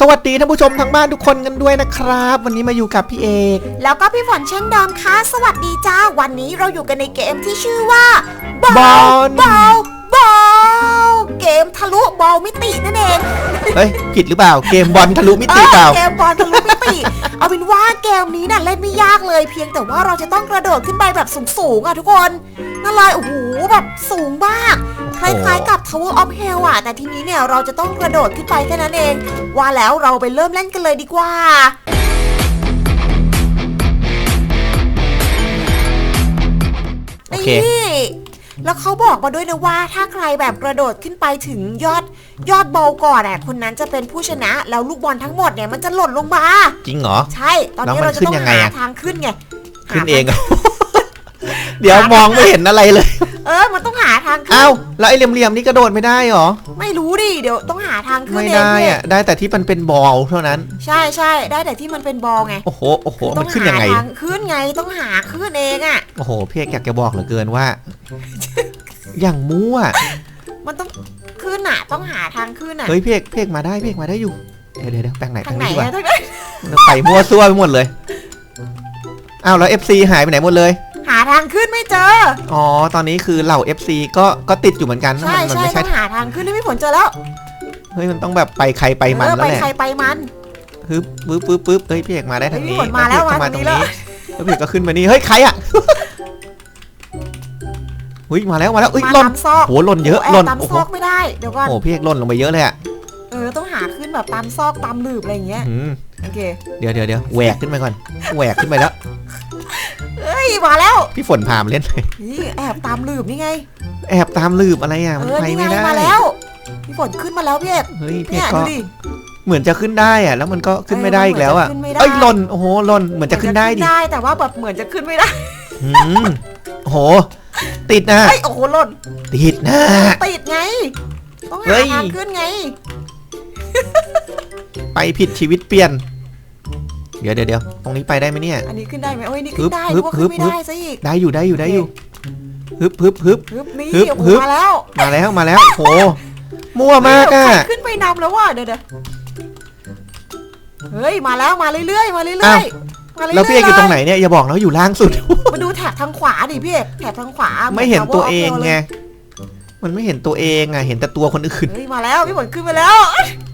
สวัสดีท่านผู้ชมทางบ้านทุกคนกันด้วยนะครับ วันนี้มาอยู่กับพี่เอก แล้วก็พี่ฝนเช่นเดิมค่ะ สวัสดีจ้า วันนี้เราอยู่กันในเกมที่ชื่อว่าบอลบอลบอล เกมทะลุบอลมิตินั่นเองเฮ้ยผิดหรือเปล่า เกมบอลทะลุมิติเปล่าออเกมบอลทะลุมิติ เอาเป็นว่าเกมนี้น่ะเล่นไม่ยากเลย เพียงแต่ว่าเราจะต้องกระโดดขึ้นไปแบบสูงๆอะทุกคนนั่นเลยโอ้โหแบบสูงมาก คล้ายๆกับ Tower of Hell อะ แต่ทีนี้เนี่ยเราจะต้องกระโดดขึ้นไปแค่นั้นเอง ว่าแล้วเราไปเริ่มเล่นกันเลยดีกว่าโอเคนี่ แล้วเขาบอกมาด้วยนะว่าถ้าใครแบบกระโดดขึ้นไปถึงยอดยอดบอลก่อนอะคนนั้นจะเป็นผู้ชนะ แล้วลูกบอลทั้งหมดเนี่ยมันจะหล่นลงมา จริงเหรอ ใช่ ตอนนี้แล้วมันเราจะต้องขึ้นยังไงหาอะ ทางขึ้นไงขึ้นหาเองเหรอ เดี๋ยวมองไม่เห็นอะไรเลย เออ มันต้องหาทางขึ้อ้านวแล้วไอ้เหลี่ยมๆนี่กระโดดไม่ได้เหรอ ไม่รู้ดิ เดี๋ยวต้องหาทางขึ้นไม่เองได้พี่อะได้แต่ที่มันเป็นบอลเท่านั้น ใช่ใช่ ได้แต่ที่มันเป็นบอลไงโอ้โห โอ้โหต้มัอนงขึ้นหายังไงทางขึ้นไง ต้องหาขึ้นเองอะ โอ้โห พี่เอกอยากจะบอกเหลือเกินว่า อย่างมั่ว มันต้องขึ้นอะ ต้องหาทางขึ้นอะ เฮ้ยพี่เอกพี่เอกมาได้พี่เอกมาได้อยู่ เดี๋ยวเดี๋ยวเดี๋ยวแปลงไหนแปลทางงไหนนี้ดีกว่าอะทางไหนไปมั่วซั่วไปหมดเลย อ้าวแล้ว FC หายไปไหนหมดเลยหาทางขึ้นไม่เจอ อ๋อ ตอนนี้คือเหล่า FC ก็ก็ติดอยู่เหมือนกันใช่มันมันใช่ไม่ใช่ ต้องหาทางขึ้นให้พี่ฝนเจอแล้วเฮ้ย มันต้องแบบไปใครไปมันเออแล้วไปแหละใครไปมัน ฮึบปึ๊บปึ๊บปึ๊บเฮ้ยพี่เอกมาได้ทางเฮ้ยนี้พี่ฝนมาแล้วพี่เอกก็มามาตรงทางนี้ นี้แล้วพี่เอกก็ขึ้นมานี่ เฮ้ย ใครอะเฮ้ยมาแล้ว มาแล้วเอ้ยมาหล่นตามซอกโหหล่นเยอะโแอบหล่นตามโอ้ซโหอกไม่ได้เดี๋ยวก่อนโอ้โหพี่เอกหล่นลงไปเยอะเลยอะเออต้องหาขึ้นแบบตามซอกตามหลืบอะไรอย่างเงี้ยอืมโอเคเดี๋ยวเดี๋ยวเดี๋ยวแหวกขึ้นไปก่อนแหวกขึ้นไปแล้ว เฮ้ยมาแล้วพี่ฝนพามเล่นเลยนี่แอบตามหลืบนี่ไง แอบตามลืบอะไรอะเอมันอไปนี่ไงไม่ได้มาแล้วพี่ฝนขึ้นมาแล้วพี่เอกเฮ้ยพี่เนี่เอยกดูก็ดิ เหมือนจะขึ้นได้อะแล้วมันก็ขึ้นไม่ได้อีกแล้วอะเออมันเหมือนจะขึ้นไม่ได้ เอ้ยหล่นโอ้โหหล่นเหมือนจะขึ้นได้ดิได้แต่ว่าแบบเหมือนจะขึ้นไม่ได้อืมโอ้โห ติดนะเฮ้ยโอ้โหหล่นติดนะ ติดไง ต้องเฮ้หาย ทางขึ้นไง ไปผิดชีวิตเปลี่ยน เดี๋ยวเดี๋ยวเดี๋ยวตรงนี้ไปได้ไหมเนี่ย อันนี้ขึ้นได้ไหมโอ้ยนี่ขึ้นได้ฮึบว่าฮึขึ้นบไม่ฮึบ ได้ซะอีก ได้อยู่ได้อยู่ได้อยู่ฮึบฮึบฮึบ ฮึบนี่ฮึบโอ้โหฮึบ มาแล้วมาแล้วมาแล้วโหมั่วมากอะใครขึ้นไปนำแล้วว่ะเดี๋ยวเดี๋ยวเฮ้ยมาแล้วมาเรื่อยๆมาเรื่อ้าอวยๆมาเรื่อยๆแล้วพี่เอกอยู่ตรงไหนเนี่ยอย่าบอกนะว่าอยู่ล่างสุด มาดูแถบทางขวาดิพี่เอกแถบทางขวาไม่เห็นตัวเองหมืนไง Tower of Hell มันไม่เห็นตัวเองอะเห็นแต่ตัวคนอื่นเลยเฮ้ยมาแล้วพี่ฝนขึ้นไปแล้วมา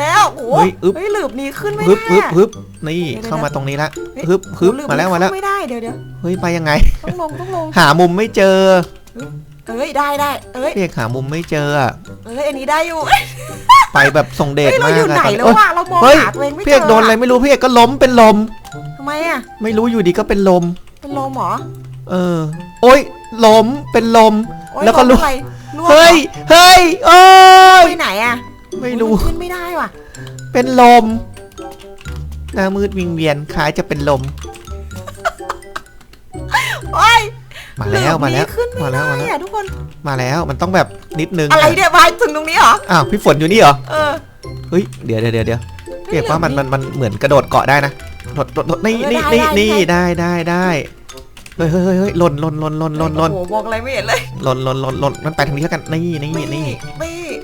แล้วโอ้โหเฮ้ยอึ๊บ เฮ้ยหลืบนี้ขึ้นไม่ฮึได้บฮึบฮึบนี่เดี๋ยวเข้ามาตรงนี้ละเฮ้ย ฮึบฮึบหลืบมาแล้วนี้มาแล้วขึ้นไม่ได้เดี๋ยวเดี๋ยวเฮ้ยไปยังไง ต้องลงต้องลง หามุมไม่เจอเอ้ยได้ได้เอ้ยพี่เอกหามุมไม่เจออะเอ้ยอันนี้ได้อยู่ไปแบบส่งเดชเฮ้ยเรามากอยู่อะไหนตอนนี้แล้วเอ้ยวะเรามองเฮ้ยหาตัวเองไม่เจพี่เอกโดนอะไรไม่รู้พี่เอกก็ล้มเป็นลม ทำไมอะไม่รู้อยู่ดีก็เป็นลม เป็นลมเหรอเออ โอ๊ยล้มเป็นลม โอ๊ยแล้วก็มลุอะไรร่วงหรอเฮ้ยเฮ้ยโอ้ยไปไหนอะ ไม่รู้ ขึ้นไม่ได้ว่ะ เป็นลม หน้ามืดวิงเวียนคล้ายจะเป็นลม โอ้ยมาแล้วมาแล้วหลืบนี้ขึ้นไม่มาแล้วได้มาแล้วอะทุกคน มาแล้วมันต้องแบบนิดนึง อะไรเนี่ยมาถึงตรงนี้เหรอ อ้าวพี่ฝนอยู่นี่เหรอ เออ เฮ้ยเดี๋ยวเดี๋ยวเดี๋ยวเดี๋ยวพี่เอกว่ามันมันมันเหมือนกระโดดเกาะได้นะโดดโดดโดดนี่เออนี่ได้นี่ได้นี่ได้ได้ได้ เฮ้ยเฮ้ยเฮ้ยเฮ้ยหล่นหล่นหล่นหล่นหล่นหล่นโอ้โหมองอะไรไม่เห็นเลยหล่นหล่นหล่นหล่นมันไปทางนี้แล้วกันนี่นี่นี่นี่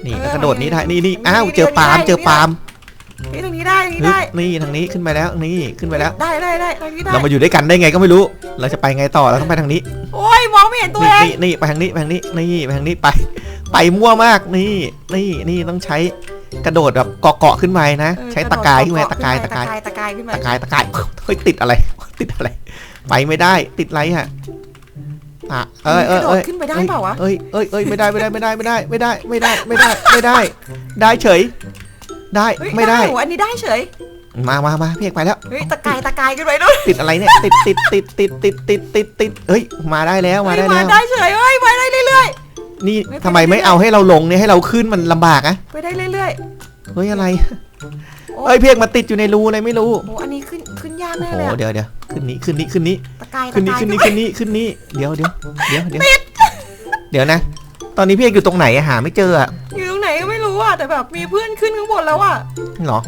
นี่เอแล้วอกระโดดนี้ได้นี่นี่นี่อ้าวนี่เจอปาล์มนี่เจอปาล์มนี่ตรงนี้ได้ตรงนี้ฮึบได้นี่ทางนี้ขึ้นไปแล้วนี่ขึ้นไปแล้ว ได้ได้ได้ตรงนี้ได้เรามาอยู่ด้วยกันได้ไงก็ไม่รู้ เราจะไปไงต่อเราต้องไปทางนี้ โอ้ยมองไม่เห็นตัวนี่เองนี่นี่ไปทางนี้ไปทางนี้นี่ไปทางนี้ไป ไปมั่วมากนี่นี่นี่ต้องใช้กระโดดแบบเกาะเกาะขึ้นมานะเออใช้ตะกายขึ้นมาระโดดตะกายตะกายตะกายขึ้นมาตะกายตะกายเฮ้ยติดอะไรติดอะไร ไปไม่ได้ติดอะไรฮะอะเอ้ยเอ้ยกระโดเอ้ดยขึ้นไปได้เปล่าวะเอ้ยเอ้ยเอ้ยไม่ได้ไม่ได้ไม่ได้ไม่ได้ไม่ได้ไม่ได้ไม่ได้ไม่ได้ ได้เฉย ได้เฮ้ยไม่ได้เหรออันนี้ได้เฉย มามามาพี่เอกไปแล้วเฮ้ยตะกายตะกายขึ้นไปด้วยติดอะไรเนี่ยติดติดติดติดติดติดติดติดเฮ้ยมาได้แล้วมาเฮ้ยได้มาแล้วได้เฉยเฮ้ยมาได้เรื่อยนี่เฮ้ยไปทำไมไม่เรื่อยๆเอาให้เราลงเนี่ยให้เราขึ้นมันลำบากอะๆไปได้เรื่อยเฮ้ยอะไรๆโอ้ เอ้ยเพียกมาติดอยู่ในรูอะไรไม่รู้โหอันนี้ขึ้นขึ้นยากโอ้แน่โหเลยอะเดี๋ยวเดี๋ยวขึ้นนี้ขึ้นนี้ขึ้นนี้ตะกายขึ้นตะนี้กายขึ้นนี้ขึ้นนี้ขึ้นนี้เดี๋ยวเดี๋ยวเดี๋ยวเดี๋ยวเดี๋ยวนะ ตอนนี้พี่เอกอยู่ตรงไหนอะหาไม่เจออะอยู่ตรงไหนก็ไม่รู้อะแต่แบบมีเพื่อนขึ้นข้างบนแล้วอะเหรอ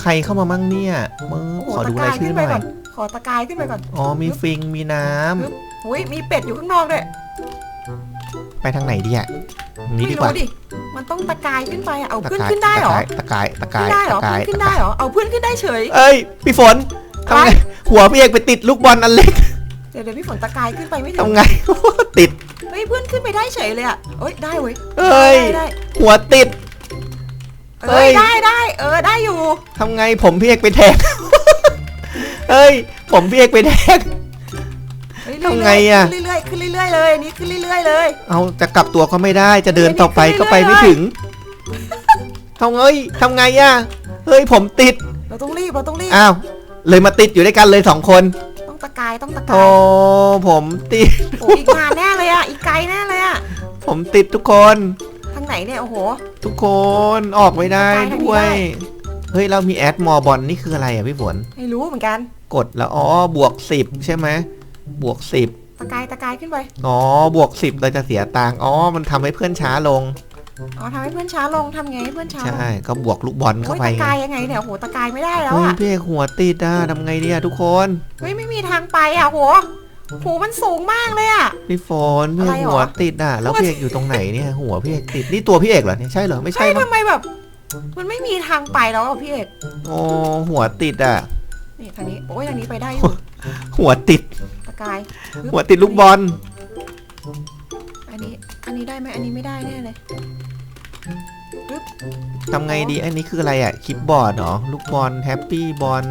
ใครเข้ามามั่งเนี่ยมือโอ้โหขอดูตะรายกายชื่ขึ้อนหไปน่อยก่อนขอตะกายขึ้นไปก่อนอ๋อมีฟิงมีน้ำ อุ้ยมีเป็ดอยู่ข้างนอกด้วย ไปไปทางไหนดีอะตรงนี้ไม่ดีกว่ารู้ดิมันต้องตะกายขึ้นไปอะเอาตะเพื่อนกายขึ้นได้เหรอตะกายตะกาขึ้ยนได้เหรอตะกายเพื่อนขึ้นตะได้กายเหรอเอาเพื่อนขึ้นได้เฉย เอ้ยพี่ฝนทำไงหัวพี่เอกไปติดลูกบอลอันเล็กเดี๋ยวเดี๋ยวพี่ฝนตะกายขึ้นไปไม่ถึงทำไงติดเฮ้ยเพื่อนขึ้นไปได้เฉยเลยอะเอ้ยได้เว้ยเอ้ยได้ได้หัวติดเอ้ยเอ้ยได้ได้เออได้อยู่ทำไงผมพี่เอกไปแทงเอ้ยผมพี่เอกไปแทงเฮ้ยทำไงอะ ขึ้นเรื่อยๆขึ้นเรื่อยๆเลยอันนี้ขึ้นเรื่อยๆเลย เอาจะกลับตัวก็ไม่ได้จะเดินต่อไปก็ไปไม่ถึงทำไงทำไงอะเฮ้ยผมติดเราต้องรีบเราต้องรีบอ้าวเลยมาติดอยู่ด้วยกันเลยสองคน ต้องตะกายต้องตะโอ้กายผมติดโอ้อีกนานแน่เลยอะอีกไกลแน่เลยอะผมติดทุกคนทางไหนเนี่ยโอ้โห ทุกคนออกไม่ได้ไปทางนี้ด้วยได้เฮ้ยเรามีแอดมอบอลนี่คืออะไรอะพี่ฝนไม่รู้เหมือนกัน กดแล้วอ๋อบวกสิบใช่ไหมบวกสิบ ตะกายตะกายขึ้นไป อ๋อบวกสิบเราจะเสียตังค์อ๋อ มันทำให้เพื่อนช้าลง อ๋อทำให้เพื่อนช้าลงทำไงให้เพื่อนช้าลงใช่ ก็บวกลูกบอลเข้าโอ้ยไปตะไงกายยังไงเนี่ยโหตะกายไม่ได้แล้วเฮ้ยอะ พี่เอกหัวติดอะทำไงดีอะทุกคนเฮ้ยไม่มีทางไปอะโหโหมันสูงมากเลยอะ พี่ฝนพี่เอกอะไรหรอ หัวติดอะ แล้วพี่เอกอยู่ตรงไหนเนี่ย หัวพี่เอกติด นี่ตัวพี่เอกเหรอเนี่ยใช่เหรอ ไม่ใช่เฮ้ยมั้งทำไมแบบ มันไม่มีทางไปแล้วอะพี่เอกโอ้หัวติดอะ นี่ทางนี้โอ้ยทางนี้ไปได้อยู่หัวติดตะ กายปึ๊บหัวติดลูกบอล อันนี้ อันนี้ได้ไหมอันนี้ไม่ได้แน่เลยทำไงดี อันนี้คืออะไรอะ คลิปบอร์ดเหรอ ลูกบอลแฮปปี้บอล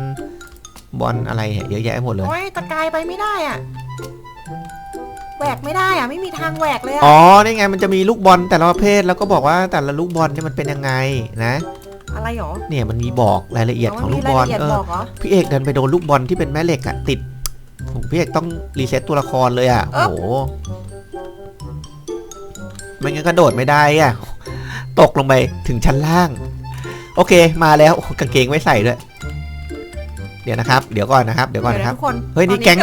บอลอะไรเนี่ยเยอะแยะหมดเลย โอ้ยตะกายไปไม่ได้อะแหวกไม่ได้อะ ไม่มีทางแหวกเลยอะ อ๋อ นี่ไง มันจะมีลูกบอลแต่ละประเภท แล้วก็บอกว่าแต่ละลูกบอลเนี่ยมันเป็นยังไงนะ อะไรหรอ เนี่ยมันมีบอกรายละเอียดของมันลูมีกรายบอลละเอียดเออบอกเหรอพี่เอกเดินไปโดนลูกบอลที่เป็นแม่เหล็กอะติดโอ้โห พี่เอกต้องรีเซ็ตตัวละครเลยอะเอ้าโอ้โหไม่งั้นกระโดดไม่ได้อะตกลงไปถึงชั้นล่าง โอเคมาแล้วโอ้โหกางเกงไม่ใส่ด้วย เดี๋ยวนะครับ เดี๋ยวก่อนนะครับ เดี๋ยวก่อนเดี๋ยวนะคนะรับทุกคนเฮ้ยนี่ตอแก๊ง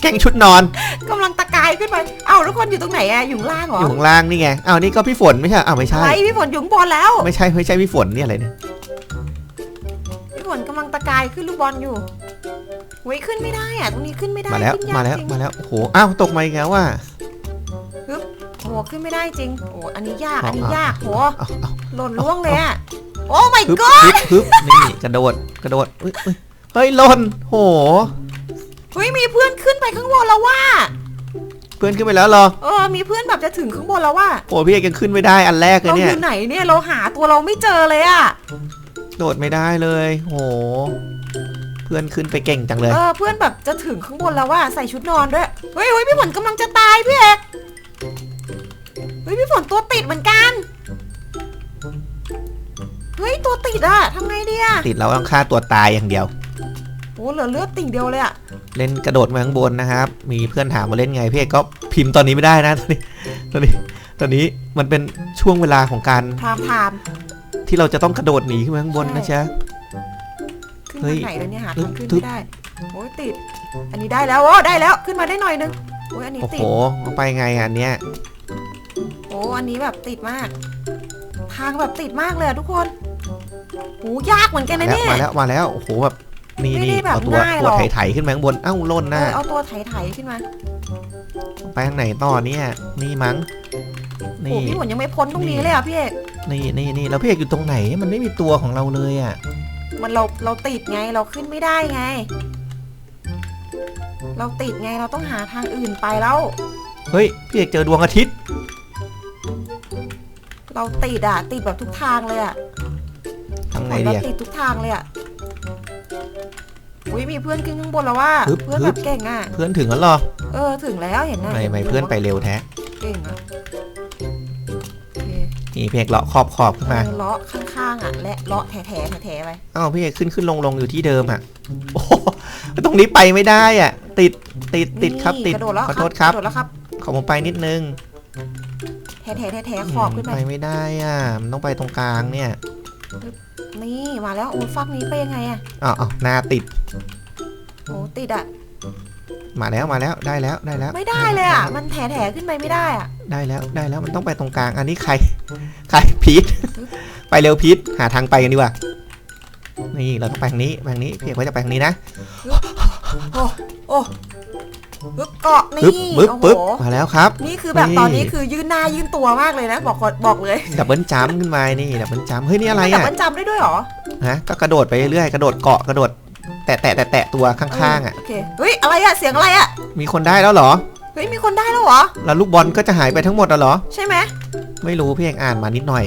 แก๊งชุดนอนกำลังตะกายขึ้นไป เอ้าทุกคนอยู่ตรงไหนอะอยู่ข้างล่างเหรอ อยู่ข้างล่างนี่ไงอ้าวนี่ก็พี่ฝนไม่ใช่อ้าวไม่ใช่อะไรพี่ฝนอยู่ข้างบนแล้ว ไม่ใช่ไม่ใช่พี่ฝนนี่อะไรเนี่ย พี่ฝนกำลังตะกายขึ้นลูกบอลอยู่ เว้ยขึ้นไม่ได้อะตรงนี้ขึ้นไม่ได้มาแล้วขึ้นยกมาแล้วจริงมาแล้วโอ้โหอ้าวตกมาอีกแล้วว่ะโอ้โหขึ้นไม่ได้จริงโอ้อันนี้ยากเอาอันนี้เอา ยากโหเอาเอาหล่นล่วงเลยอะโอ้ my ฮึบ god ฮึบฮึบนี่กระโดดกระโดดเฮ้ยเฮ้ยเฮ้ยหล่นโห เฮ้ยมีเพื่อนขึ้นไปข้างบนแล้วว่า เพื่อนขึ้นไปแล้วเหรอเออ มีเพื่อนแบบจะถึงข้างบนแล้วว่าโอ้พี่เอกยังขึ้นไม่ได้อันแรกเลยเราอเนี่ย ยู่ไหนเนี่ยเราหาตัวเราไม่เจอเลยอะโดดไม่ได้เลย โหเพื่อนขึ้นไปเก่งจังเลย เออเพื่อนแบบจะถึงข้างบนแล้วว่าใส่ชุดนอนด้วย เฮ้ยเฮ้ยพี่ฝนกำลังจะตายพี่เอกเฮ้ยพี่ฝนตัวติดเหมือนกัน เฮ้ยตัวติดอะทำไงดีอะติดเราต้องฆ่าตัวตายอย่างเดียว โอ้เหลือเลือดติ่งเดียวเลยอะเล่นกระโดดมาข้างบนนะครับ มีเพื่อนถามมาเล่นไงพี่เอกก็พิมพ์ตอนนี้ไม่ได้นะตอนนี้ ตอนนี้ ตอนนี้มันเป็นช่วงเวลาของการพรามไทม์ที่เราจะต้องกระโดดหนีขึ้นมาข้างบนนะจ๊ะ ขึ้นเฮ้ทายงไหนแล้วเนี่ยหาทึทาบงขึ้นทึบ ไม่ได้โอ้ยติด อันนี้ได้แล้วโอ้ได้แล้วขึ้นมาได้หน่อยนึงโอ้ยอันนี้โอ้ติโหดเอาไปไงอะอันเนี้ยโอ้อันนี้แบบติดมากทางแบบติดมากเลยอะทุกคนโอ้ยากเหมือนกันมานะแล้วเนี่ย มาแล้วมาแล้วโอ้โหแบบนี่ไม่นี่ได้แบบเอาตัวง่ายหตัรวอกไถๆขึ้นมาข้างบนเอ้าล่นหเอน้าอเอาตัวไถๆขึ้นมาไปทางไหนต่อเนี่ยนี่มั้งโอ้นี่พี่ฝนยังไม่พ้นตรงนี้เลยอะพี่เอกนี่นี่นี่แล้วพี่เอกอยู่ตรงไหนมันไม่มีตัวของเราเลยอะ มันเราเราติดไงเราขึ้นไม่ได้ไง เราติดไงเราต้องหาทางอื่นไปแล้ว เฮ้ย พี่เอกเจอดวงอาทิตย์ เราติดอะติดแบบทุกทางเลยอะทำเหไงมือนดีเราอะ ติดทุกทางเลยอะอุ้ยมีเพื่อนขึ้นข้างบนแล้วว่าฮึบเพื่อนฮึแบบ บเก่งอะเพื่อนถึงแล้วเหรอเออถึงแล้วเห็นไหมไม่ไม่เพื่อนไปเร็วแท้ เก่งอะโอเค นี่พี่เอกเลาะขอบขอบขึ้นมา เออเลาะข้างๆอะ และเลาะแถๆแถๆไปอ้าวพี่เอกขึ้นขึ้นลงลงอยู่ที่เดิมอะโอ้โหตรงนี้ไปไม่ได้อะ ติดติดติดครับนี่ติดกระโดดแล้วขอโทษครับกระโดดแล้วครับขอผมไปนิดนึงแถๆแถๆขอบขึ้นไปไปไม่ได้อะมันต้องไปตรงกลางเนี่ยนี่มาแล้วโอ้ยฟักนี้ไปยังไงอะอ้าวอ้าวหน้าติดโอ้ติดอะ มาแล้วมาแล้วได้แล้วได้แล้วไม่ได้เลยอะ มันแถแถๆขึ้นไปไม่ได้อะ ได้แล้วได้แล้วมันต้องไปตรงกลางอันนี้ใครใครพีทไปเร็วพีทหาทางไปกันดีกว่านี่เราต้องไปทางนี้ไปทางนี้พี่เอกว่าจะไปทางนี้นะโอ้โอ้ปึ๊บเกาะนี่ปึ๊บปึ๊บโอ้ปึ๊บโหมาแล้วครับ นี่คือแบบนี่ตอนนี้คือยื่นหน้ายื่นตัวมากเลยนะ บอกก่อนบอกเลยดับเบิลจัมป์ขึ้นมานี่ดับเบิลจัมป์เฮ้ยนี่อะไรแต่อะมันจำได้ด้วยเหรอฮะก็กระโดดไปเรื่อยๆกระโดดเกาะกระโดด แตะแตะแตะแตะตัวข้างๆอะ โอเคเฮ้ยอะไรอะเสียงอะไรอะมีคนได้แล้วเหรอ เฮ้ยมีคนได้แล้วเหรอ แล้วลูกบอลก็จะหายไปทั้งหมดแล้วเหรอ ใช่ไหมไม่รู้พี่เอกอ่านมานิดหน่อย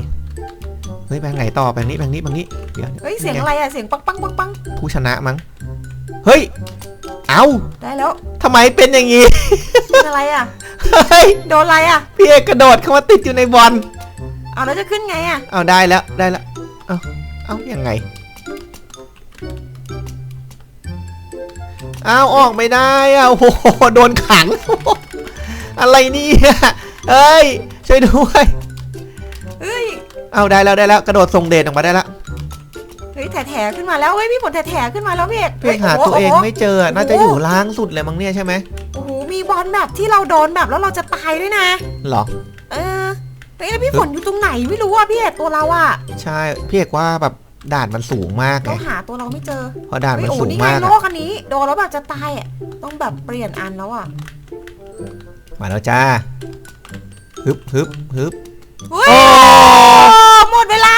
เฮ้ยแบงค์ไหนต่อแบงค์นี้แบงค์นี้แบงค์นี้ เดี๋ยวเฮ้ยเสียงอะไรอะเสียงปังปังปังปังผู้ชนะมั้ง เฮ้ย เอาได้แล้วทำไมเป็นอย่างงี้ เป็นอะไรอะเฮ้ย โดนอะไรอะพี่เอกกระโดดเข้ามาติดอยู่ในบอล เอาแล้วจะขึ้นไงอะเอาได้แล้วได้แล้ว เอาเอายังไงเอาออกไม่ได้อะโอ้โหโดนขัง อะไรเนี่ยเอ้ยช่วยด้วยเฮ้ยเอาได้แล้วได้แล้วกระโดดส่งเดชออกมาได้แล้วเฮ้ยแถๆขึ้นมาแล้วเฮ้ยพี่ฝนแถๆขึ้นมาแล้วพี่เอกพี่เอกหาฮ้ยตัวเองโโไม่เจออะน่าจะอยู่ล่างสุดเลยมั้งเนี่ยใช่ไหมโอ้โหมีบอลแบบที่เราโดนแบบแล้วเราจะตายด้วยนะเหรอเออเฮ้ยแล้วพี่ฝนอยู่ตรงไหนไม่รู้อะพี่เอกตัวเราอะใช่พี่เอกว่าแบบ ด่านมันสูงมากไงเราหาตัวเราไม่เจอเพราะด่านเฮ้มัยนโอ้สูงนี่ไงมากโลอะกอันนี้โดนแล้วแบบจะตายอะต้องแบบเปลี่ยนอันแล้วอะมาแล้วจ้าฮึบฮึบฮึบเฮ้ยโอ้หมดเวลา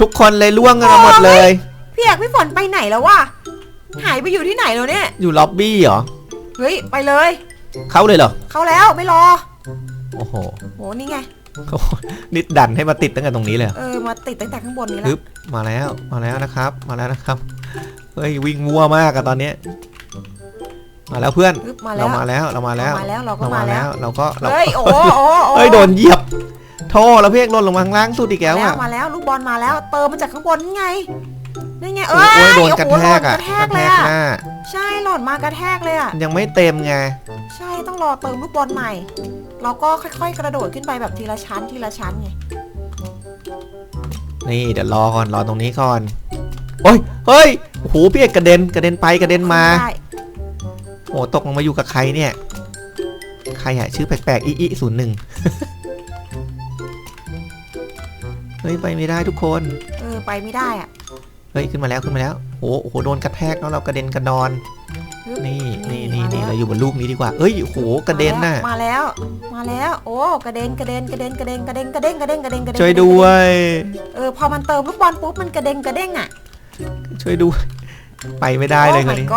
ทุกคนเลยล่วงกันมาหมดเลยพี่เอกพี่ฝนไปไหนแล้ววะหายไปอยู่ที่ไหนแล้วเนี่ย อยู่ล็อบบี้เหรอเฮ้ยไปเลย เข้าเลยเหรอ เข้าแล้วไม่รอ โอ้โหโหนี่ไง โอ้โหนิดดันให้มาติดตั้งแต่ตรงนี้เลยเหรอเออมาติดตั้งแต่ข้างบนนี้แล้ฮึวบมาแล้วมาแล้วนะครับ มาแล้วนะครับเฮ้ยวิ่งมั่วมากอะตอนเนี้ยมาแล้วเพื่อนปึ๊บมาแล้เราวมาแล้วเรามาแล้วมาแล้วเราก็เรามามาแล้แล้ววเราก็เราเฮ้ยโอ้โหโอ้โหโอ้โหเฮ้ยโดนเหยียบโทษแล้วพี่เอกหล่นลงมาข้างล่างสุดอีกแล้วมาแล้วอะมาแล้วลูกบอลมาแล้ว เติมมาจากข้างบนนี่ไง นี่ไงเอโอ้อยโอ้ยโดนกระโอ้แทโหหล่กนอะกระแทกกระเลแทยกอะหน้าใช่หล่นมากระแทกเลยอะยังไม่เต็มไงใช่ต้องรอเติมลูกบอลใหม่ เราก็ค่อยๆ กระโดดขึ้นไปแบบทีละชั้นทีละชั้นไงนี่เดี๋ยวรอก่อนรอตรงนี้ก่อนโอ้ยเฮ้ยโอ้โหพี่เอกกระเด็นกระเด็นไปกระเด็นมาได้โอ้ตกลงมาอยู่กับใครเนี่ย ใครอะชื่อแปลกๆอีอีศูนย์หนึ่งเฮ้ยไปไม่ได้ทุกคน เออไปไม่ได้อะ เฮ้ยขึ้นมาแล้วขึ้นมาแล้วโอ้โหโดนกระแทกแล้วเรากระเด็นกระดอนนี่นี่นี่เราอยู่บนลูกนี้ดีกว่าเอ้ยโหกระเด็นน่ะมาแล้ว มาแล้ว โอ้กระเด็นกระเด็นกระเด็นกระเด็นกระเด็นกระเด้งกระเด้งกระเด็นกระเด้งช่วยด้วยเออพอมันเติมลูกบอลปุ๊บมันกระเด้งกระเด้งอะ ช่วยด้วยไปไม่ได้เลยคนนี้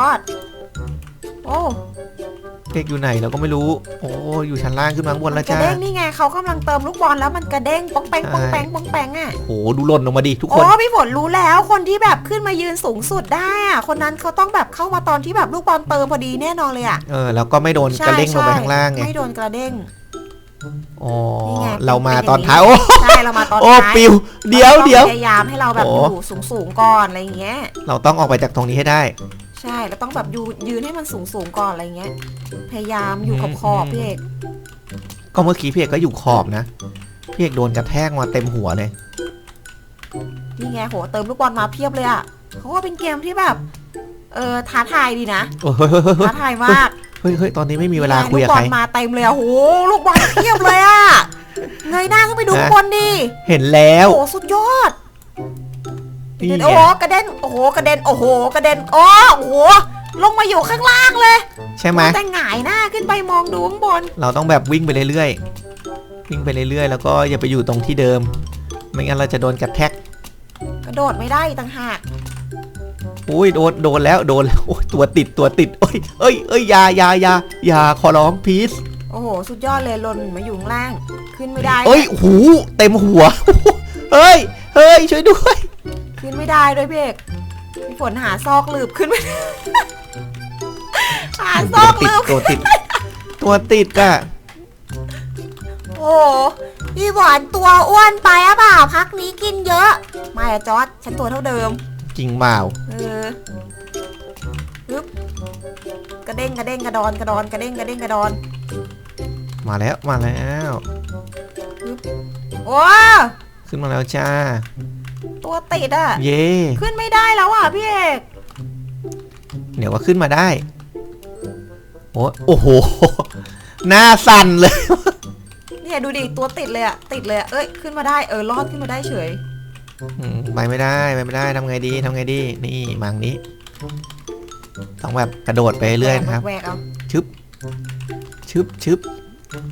โอ้ ด็กอยู่ไหนเราก็ไม่รู้ โอ้อยู่ชั้นล่างขึ้นมาข้างบนแล้วกระจ้า เด้งนี่ไงเขากำลังเติมลูกบอลแล้วมันกระเด้งป้องแปงใช่ป้องแปงป้องแปงอะโอ้ดูหล่นลงมาดิทุกคโอ้น พี่ฝนรู้แล้วคนที่แบบขึ้นมายืนสูงสุดได้อะคนนั้นเขาต้องแบบเข้ามาตอนที่แบบลูกบอลเติมพอดีแน่นอนเลยอะเออแล้วก็ไม่โดนกระเด้งลงไปข้างล่างไง ไม่โดนกระเด้ง อ๋อ นี่ไง เรามาเป็นตอนอย่างนี้ท้าย โอ้ใช่เรามาตอนโอ้ท้ายปิว เดี๋ยวราต้องเดี๋ยว พยายามให้เราแบบโอ้ อยู่สูงสูงๆก่อนอะไรอย่างเงี้ย เราต้องออกไปจากตรงนี้ให้ได้ ใช่เราต้องแบบยืนยืนให้มันสูงสูงๆก่อนอะไรเงี้ย พยายามอยู่ขอบขอบอืมพี่เอกก็เมื่อกี้พี่เอกก็อยู่ขอบนะพี่เอกโดนกระแทกมาเต็มหัวเลยนี่ไงโหเติมลูกบอลมาเพียบเลยอะเขาว่าเป็นเกมที่แบบ เออท้าทายดีนะโอ้ยเฮ้ยเฮ้ยเฮ้ยท้าทายมากเฮ้ยเฮ้ยตอนนี้ไม่มีเวลาคุยกับลูกบใคอรลมาเต็มเลยอะโหลูกบอลเพียบเลยอะเงยหน้าขึ้นไปดูฮะข้างบนดิเห็นแล้วโอ้โหสุดยอด นี่ไง โอ้โหกระเด็นโอ้โหกระเด็นโอ้โหกระเด็นโอ้โหลงมาอยู่ข้างล่างเลยใช่ไหมแต่หงายหน้าขึ้นไปมองดูข้างบน เราต้องแบบวิ่งไปเรื่อยๆ วิ่งไปเรื่อยๆ แล้วก็อย่าไปอยู่ตรงที่เดิม ไม่งั้นเราจะโดนกระแทกกระโดดไม่ได้อีกต่างหากอุ้ยโดนโดนแล้วโดนแล้วโอ้ยตัวติดตัวติดเอ้ยเอ้ยเอ้ยอยาอยาอยาอยาขอร้องพีซโอ้โหสุดยอดเลยหล่นมาอยู่ข้างล่าง ขึ้นไม่ได้เอ้ยหูเต็มหัว เฮ้ยเฮ้ยช่วยด้วย ขึ้นไม่ได้ด้วยพี่เอกพี่ฝนหาซอกหลืบขึ้นไม่ได้ หาซตัอวกหติดลืบตัวติด ตัวติดอะโอ้โหพี่ฝนตัวอ้วนไปอะเปล่าพักนี้กินเยอะ ไม่อะจอร์ดฉันตัวเท่าเดิม จริงเปล่าเออปึ๊บกระเด้งกระเด้งกระดอนกระดอนกระเด้งกระเด้งกระดอน มาแล้วมาแล้ว โอ้ ขึ้นมาแล้วจ้า ตัวติดอะเย่ขึ้นไม่ได้แล้วอะพี่เอกเดี๋ยวก็ขึ้นมาได้ โอ้โอ้โห หน้าสั่นเลย เนี่ยดูดิตัวติดเลยอะติดเลยอะเอ้ยขึ้นมาได้เออรอดขึ้นมาได้เฉยอืมไปไม่ได้ไปไม่ได้ทำไงดีทำไงดี นี่มังนี้ ต้องแบบกระโดดไปเรื่อยๆนะครับ แหวกเอาชึบชึบ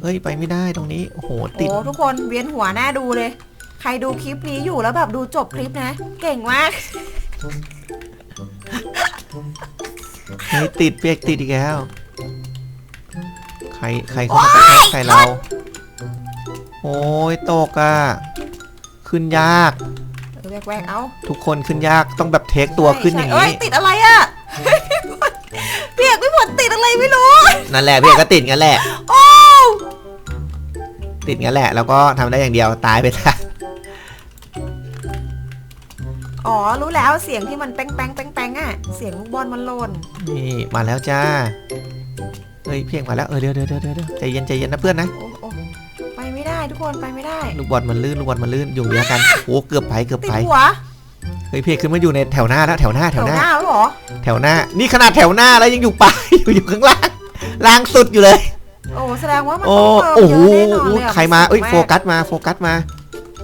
เอ้ยไปไม่ได้ตรงนี้ โอ้โหติด โอ้ทุกคนเวียนหัวหน้าดูเลย ใครดูคลิปนี้อยู่แล้วแบบดูจบคลิปนะ เก่งมากเฮ้ยติดเปียกติดอีกแล้ว ใครใครเข้ามากระแทกใส่เรา โอ้ยตกอะ ขึ้นยาก เออแวกแวกๆเอาทุกคนขึ้นยากต้องแบบเทคตัวขึ้นอย่างใช่นี้เอ้ยติดอะไรอะเปียกไม่หมดติดอะไรไม่รู้ นั่นแหละพี่ก็ติดงั้นแหละ โอ้ ติดงั้นแหละ แล้วก็ทำได้อย่างเดียวตายไปซะ รู้แล้วเสียงที่มันแป้งแป้งแป้งแป้งอะเสียงลูกบอลมันหล่นนี่มาแล้วจ้าเฮ้ยเพียงมาแล้วเออเดี๋ยวเดี๋ยวเดี๋ยวเดี๋ยวใจเย็นใจเย็นนะเพื่อนนะโอ้โอ้ไปไม่ได้ทุกคนไปไม่ได้ ลูกบอลมันลื่นลูกบอลมันลื่นอยู่เดียวกันโอ้เกือบไปเกือบติดไปหัวเฮ้ยเพียงขึ้นมาอยู่ในแถวหน้าแล้วแถวหน้าแถแถววหหน้าน้าแล้วเหรอแถวหน้า นี่ขนาดแถวหน้าแล้วยังอยู่ปลายอยู่อยู่ข้างล่างล่างสุดอยู่เลย โอ้แสดงว่ามันโอ้ต้องเติมโอ้โหเยอะแน่นอนเลยอะใครมาเอ้ยนโฟสูงกกัสมาโฟกัสมา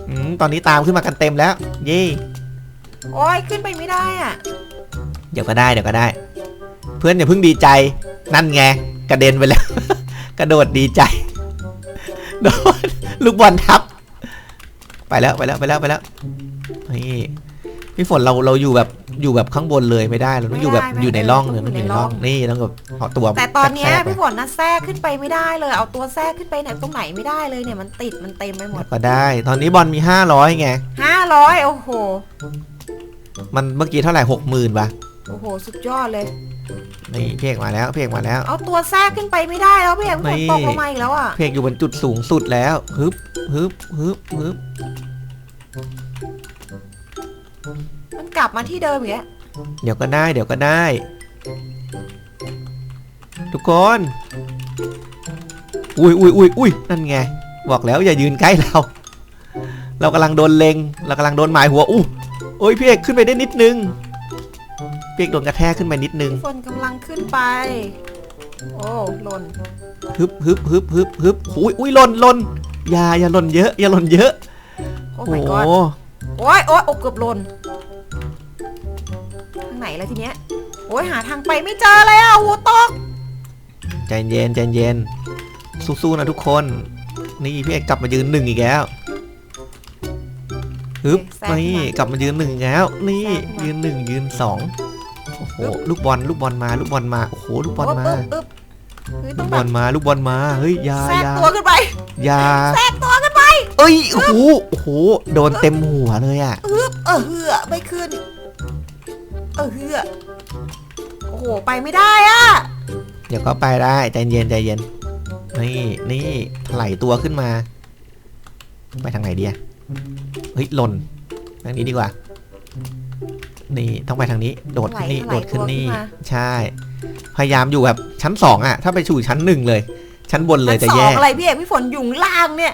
อืมตอนนี้ตามขึ้นมากันเต็มแล้ว เย่ โอ้ยขึ้นไปไม่ได้อะ เดี๋ยวก็ได้เดี๋ยวก็ได้ เพื่อนอย่าเพิ่งดีใจนั่นไงกระเด็นไปแล้ว กระโดดดีใจโดนลูกบอลทับ ไปแล้วไปแล้วไปแล้วไปแล้วนี่พี่ฝนเราเราอยู่แบบอยู่แบบข้างบนเลยไม่ได้เราต้องอยู่แบบไม่ได้อยู่ในร่องไม่เลยได้ต้องอยู่ในร่องอยู่ในร่องนี่ต้องแบบเอาตัวแต่ตอนเนี้ยกระแทกไปพี่ฝนนะแทรกขึ้นไปไม่ได้เลย เอาตัวแทรกขึ้นไปเนี่ยตรงไหนไม่ได้เลยเนี่ยมันติดมันเต็มไปหมดก็ได้ ตอนนี้บอลมีห้าร้อยไงห้าร้อยโอ้โห มันเมื่อกี้เท่าไหร่หกหมื่นป่ะโอ้โห สุดยอดเลย นี่เพกมาแล้วเพกมาแล้ว เอาตัวแทรกขึ้นไปไม่ได้แล้วพี่เอกฝนนี่ตกลงมาอีกแล้วอะเพกอยู่บนจุดสูงสุดแล้วฮึบฮึบฮึบฮึบมันกลับมาที่เดิมอย่างเงี้ยเดี๋ยวก็ได้ เดี๋ยวก็ได้ ทุกคนอุ้ยอุ้ยอุ้ยอุ้ยนั่นไง บอกแล้วอย่ายืนใกล้เรา เรากำลังโดนเลงเรากำลังโดนหมายหัวอู้ โอ้ยพี่เอกขึ้นไปได้นิดนึงพี่เอกโดนกระแทกขึ้นไปนิดนึง พี่ฝนกำลังขึ้นไป โอ้หล่นฮึบฮึบฮึบฮึบฮึบอุ้ยอุ้ยหล่นหล่นอย่าอย่าหล่นเยอะอย่าหล่นเยอะโอ้โอ้ my โห god โอ้ยโอ้ยโอ้เกือบหล่นทางไหนแล้วทีเนี้ยโอ้ยหาทางไปไม่เจอเลยอะหัวตกใจเย็นใจเย็นสู้ๆนะทุกคน นี่พี่เอกกลับมายืนหนึ่งอีกแล้ว ฮึบแทรกนี่มากลับมายืนหนึ่งอีกแล้ว นี่แทรกมายืยืนหนึ่งยืนสองโอ้โหลูกบอลลูกบอลมาลูกบอลมาโอ้โหลูกบอลมาอึ๊บอึ๊บเฮ้ยลูต้องกแบบอบลมาลูกบอลมาเฮ้ยอยาแทรกอยาตัวขึ้นไปอยาแทรกตัวขึ้นไปเอ้ยโอ้โหโอ้โหโดนเต็มหัวเลยอะอึ๊บเออเหือไม่ขึ้นเออเหือโอ้โหไปไม่ได้อะเดี๋ยวก็ไปได้ใจเย็นใจเย็นนี่นี่ถลายตัวขึ้นมา ไปทางไหนดีอะ เฮ้ยหล่นทางนี้ดีกว่า นี่ต้องไปทางนี้ โดดขึ้นนี่ถโดลายดขึ้นนี่ตัวขึ้นมาใช่ พยายามอยู่แบบชั้นสองอะถ้าไปสู่ชั้นหนึ่งเลย ชั้นบนเลยจะชั้นสแย่องอะไรพี่เอกพี่ฝนอยู่ข้างล่างเนี่ย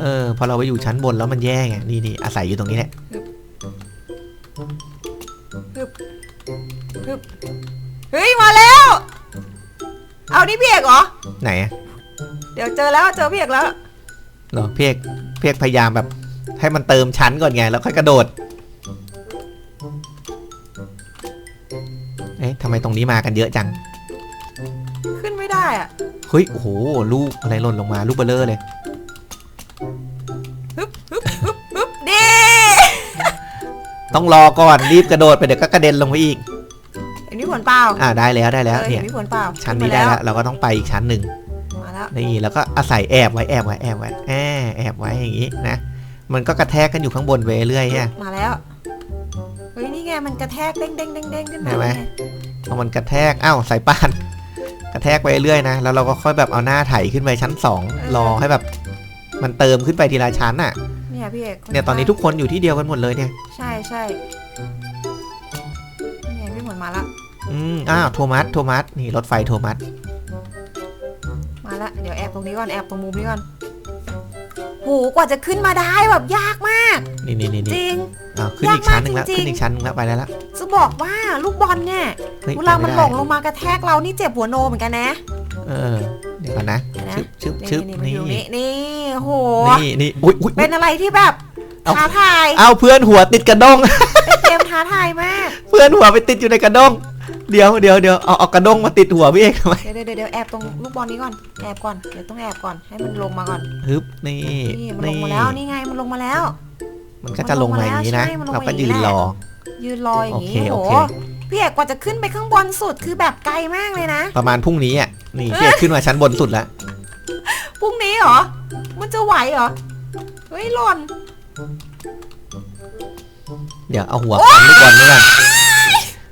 เออ พอเราไปอยู่ชั้นบนแล้วมันแย่ไงนี่นี่อาศัยอยู่ตรงนี้แหละเฮ้ยมาแล้ว เอานี่พี่เอกเหรอ ไหนอะเดี๋ยวเจอแล้วเจอพี่เอกแล้วเหรอเพียกเพียกพยายามแบบ ให้มันเติมชั้นก่อนไง แล้วค่อยกระโดด เอ๊ะทำไมตรงนี้มากันเยอะจัง ขึ้นไม่ได้อะเฮ้ย โอ้โห ลูกอะไรหล่นลงมา ลูกเบลเลอร์เลย ฮึบดีต้องรอก่อน รีบกระโดดไปเดี๋ยวก็กระเด็นลงไปอีก เห็นพี่ฝนเปล่าอ่าได้แล้วได้แล้วออเนี่เห็ยนพี่ฝนเปล่าชั้นนี้ได้แล้ว เราก็ต้องไปอีกชั้นหนึ่ง มาแล้ว นี่แล้วก็อาศัยแอบไว้แอบไว้แอบไว้แอบแอบไว้อย่างนี้นะ มันก็กระแทกกันอยู่ข้างบนไปเรื่อยๆฮะมาแล้ว เฮ้ยนี่ไงมันกระแทกเด้งเด้งเด้งเด้งขึ้นมาเห็นไหมไงพอมันกระแทกอ้าวสายป่าน กระแทกไปเรื่อยๆนะ แล้วเราก็ค่อยแบบเอาหน้าไถขึ้นไปชั้นสองรอให้แบบ มันเติมขึ้นไปทีละชั้นอะ เนี่ยพี่เอกเนี่ยตอนนี้ทุกคนอยู่ที่เดียวกันหมดเลยเนี่ย ใช่ใช่นี่ไงพี่ฝนมาแล้วอืมอ้าวโทมัสโทมัสนี่รถไฟโทมัส มาแล้วเดี๋ยวแอบตรงนี้ก่อนแอบตรงมุมนี้ก่อน โหกว่าจะขึ้นมาได้แบบยากมาก นี่นี่นี่จนี่ริงอ้าวขึ้นอีกชั้นหนึ่งแล้วยากมากจริงๆ ขึ้นอีกชั้นหนึงแล้วไปได้แล้วจะบอกว่าลูกบอลเนี่ยเฮ้ยเวลามันไปหไได้ล่งลงมากระแทกเรานี่เจ็บหัวโนเหมือนกันนะ เออเดี๋ยวก่อนนะเดี๋ยวนะ ชึบชึบชึบนี่นี่นี่นี่นี่โห นี่นี่อุ้ยอุ้ยเป็นอะไรที่แบบเอา ท้าทาย เอาเพื่อนหัวติดกระด้งเป็นเกมท้าทายมาก เพื่อนหัวไปติดอยู่ในกระด้ง เดี๋ยวเดี๋ยวเดี๋ยวเอาเอากระด้งมาติดหัวพี่เอกทำไมเดี๋ยวเดี๋ยวเดี๋ยวแอบตรงลูกบอลนี้ก่อน แอบก่อน เดี๋ยวต้องแอบก่อน ให้มันลงมาก่อน ฮึบนี่นี่มันลงมาแล้ว นี่ไง มันลงมาแล้ว มันก็จะลงมาอย่างนี้นะใช่มันลงเรามาก็อย่างนี้ยืนแหละรอยืนรออย่างนี้โอเคโอ้โหโอเคพี่เอกกว่าจะขึ้นไปข้างบนสุดคือแบบไกลมากเลยนะ ประมาณพรุ่งนี้อะ นี่พี่เอกขึ้นมาชั้นบนสุดแล้ว พรุ่งนี้เหรอ มันจะไหวเหรอ เฮ้ยหล่น เดี๋ยวเอาหัวฟันลูกบอลนี่ก่อน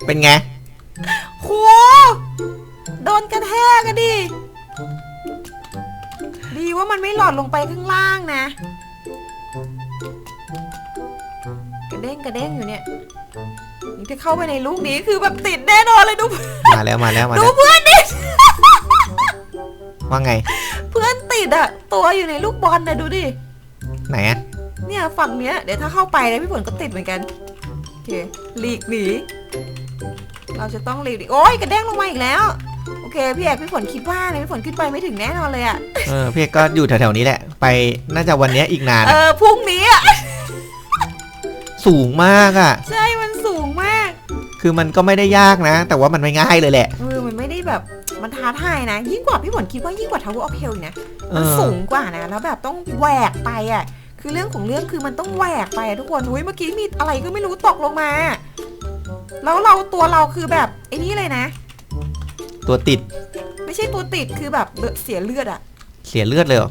เป็นไง โหโดนกระแทกอะดิ ดีว่ามันไม่หล่นลงไปข้างล่างนะ กระเด้งกระเด้งอยู่เนี่ยนี่ถ้าเข้าไปในลูกนี้คือแบบติดแน่นอนเลยดูมาแล้วมาแล้วมาดูแล้วเพื่อนดิ ว่าไง เพื่อนติดอะตัวอยู่ในลูกบอลนะดูดิ ไหนอะเนี่ยฝั่งเนี้ยเดี๋ยวถ้าเข้าไปนะพี่ฝนก็ติดเหมือนกัน โอเคหลีกหนี เราจะต้องหลีกหนีโอ้ยกระเด้งลงมาอีกแล้ว โอเค พี่เอกพี่ฝนคิดว่านะพี่ฝนขึ้นไปไม่ถึงแน่นอนเลยอะเออพี่เอกก็อยู่แถวๆนี้แหละ ไปน่าจะวันเนี้ยอีกนานเออพรุ่งนี้อะสูงมากอะ ใช่ มันสูงมากคือมันก็ไม่ได้ยากนะ แต่ว่ามันไม่ง่ายเลยแหละเออมันไม่ได้แบบมันท้าทายนะ ยิ่งกว่าพี่ฝนคิดว่ายิ่งกว่า Tower of Hell อีกนะ เอมันอสูงกว่านะ แล้วแบบต้องแหวกไปอะคือเรื่องของเรื่องคือมันต้องแหวกไปอะทุกคนอุ้ยเมื่อกี้มีอะไรก็ไม่รู้ตกลงมา แล้วเราตัวเราคือแบบไอ้นี่เลยนะ ตัวติดไม่ใช่ตัวติดคือแบบเสียเลือดอะ เสียเลือดเลยเหรอ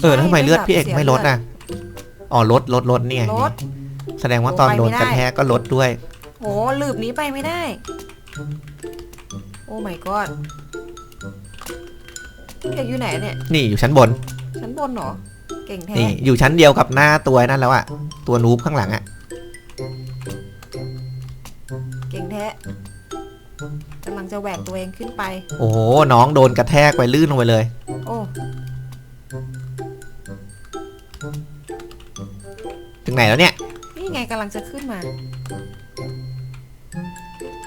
เออแล้วทำไมเลือดพี่เอกไม่ลดอะอ๋อลดลดลดเนี่ยรถแสดงว่าตอนโดนไปไม่ได้กระแทกก็ลดด้วยโหลืบนี้ไปไม่ได้ โอ้ my god เด็กอยู่ไหนเนี่ย นี่อยู่ชั้นบน ชั้นบนเหรอ เก่งแท้นี่อยู่ชั้นเดียวกับหน้าตัวนั่นแล้วอะตัวนูบข้างหลังอะ แท้กำลังจะแหวกตัวเองขึ้นไป โอ้โห น้องโดนกระแทกไปลื่นลงไปเลย โอ้ถึงไหนแล้วเนี่ย นี่ไงกำลังจะขึ้นมา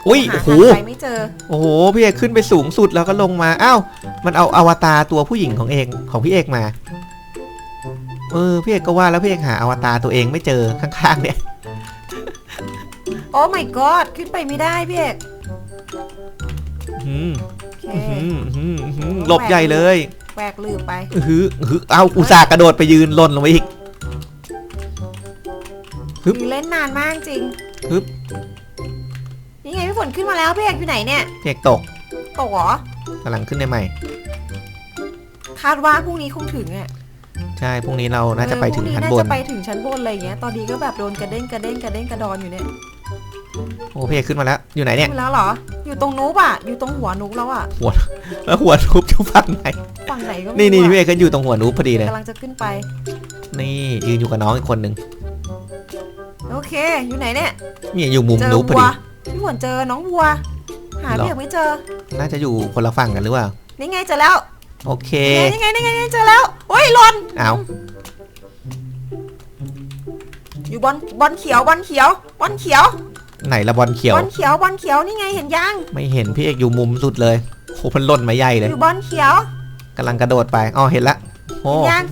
อุ้ยหาโอ้โหทางไปไม่เจอ โอ้โห พี่เอกขึ้นไปสูงสุดแล้วก็ลงมาอ้าวมันเอาอวตารตัวผู้หญิงของเองของพี่เอกมา เออ พี่เอกก็ว่าแล้วพี่เอกหาอวตารตัวเองไม่เจอข้างๆเนี่ยโอ้ my god ขึ้นไปไม่ได้พี่เอกอืมโอเคอื้อหืออื้อหืออื้อหือหลบใหญ่เลยแหวกลืบไป อื้อหืออื้อหือเอาอุตส่าห์กระโดดไปยืนหล่นลงไปอีกฮึบมีเล่นนานมากจริงฮึบนี่ไงพี่ฝนขึ้นมาแล้วพี่เอกอยู่ไหนเนี่ยพี่เอกตกตกเหรอกำลังขึ้นได้ใหม่ คาดว่าพรุ่งนี้คงถึงอะใช่พรุ่งนี้เราน่าจะไปถึงชั้นบเออพรุ่งน่าจะไปถึงชั้นบนอะไรอย่างเงี้ยตอนนี้ก็แบบโดนกระเด้งกระเด้งกระเด้งกระดอนอยู่เนี่ยโอ้พี่เอกขึ้นมาแล้ว อยู่ไหนเนี่ย ขึ้นแล้วเหรอ อยู่ตรงนูบอะ อยู่ตรงหัวนุกแล้วอะแล้วหัวนูบอยู่ฝั่งไหน ฝั่งไหนก็ไม่นี่นี่รู้พี่อะเอกก็อยู่ตรงหัวนูบพอดีเลยกำลังจะขึ้นไป นี่ยืนอยู่กับน้องอีกคนหนึ่งโอเค อยู่ไหนเนี่ยนี่อยู่มุมเจอนูบพอวัว ดี พี่ฝนเจอน้องวัว หาเหรอ พี่เอกไม่เจอ น่าจะอยู่คนละฝั่งกันหรือเปล่านี่ไงเจอแล้วโอเคนี่ไงนี่ไงนี่ไงเจอแล้วโอ้ยหล่น เอาอยู่บอลบอลเขียวบอลเขียวบอลเขียว ไหนละบอลเขียว บอลเขียวบอลเขียวนี่ไงเห็นยัง ไม่เห็นพี่เอกอยู่มุมสุดเลยโหมันหล่นมาใหญ่เลยอยู่บอลเขียวกำลังกระโดดไปอ๋อเห็นละโอ้เห็นยัง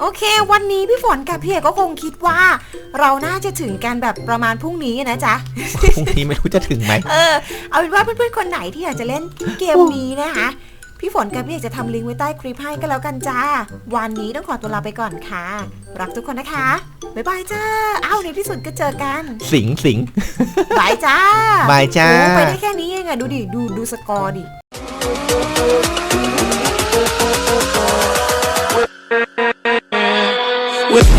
โอเค วันนี้พี่ฝนกับพี่เอกก็คงคิดว่า เราน่าจะถึงกันแบบประมาณพรุ่งนี้นะจ๊ะ พรุ่งนี้ไม่รู้จะถึงไหม เออ เอาเป็นว่าเพื่อนๆคนไหนที่อยากจะเล่นเกมนี้นะคะ พี่ฝนกับพี่เอกจะทำลิงก์ไว้ใต้คลิปให้ก็แล้วกันจ้า วันนี้ต้องขอตัวลาไปก่อนค่ะ รักทุกคนนะคะ บ๊ายบายจ้า อ้าวในที่สุดก็เจอกันสิงสิงบายจ้าบายจ้า โอ้ไปได้แค่นี้เองอะดูดิ ดูดูสกอร์ดิ With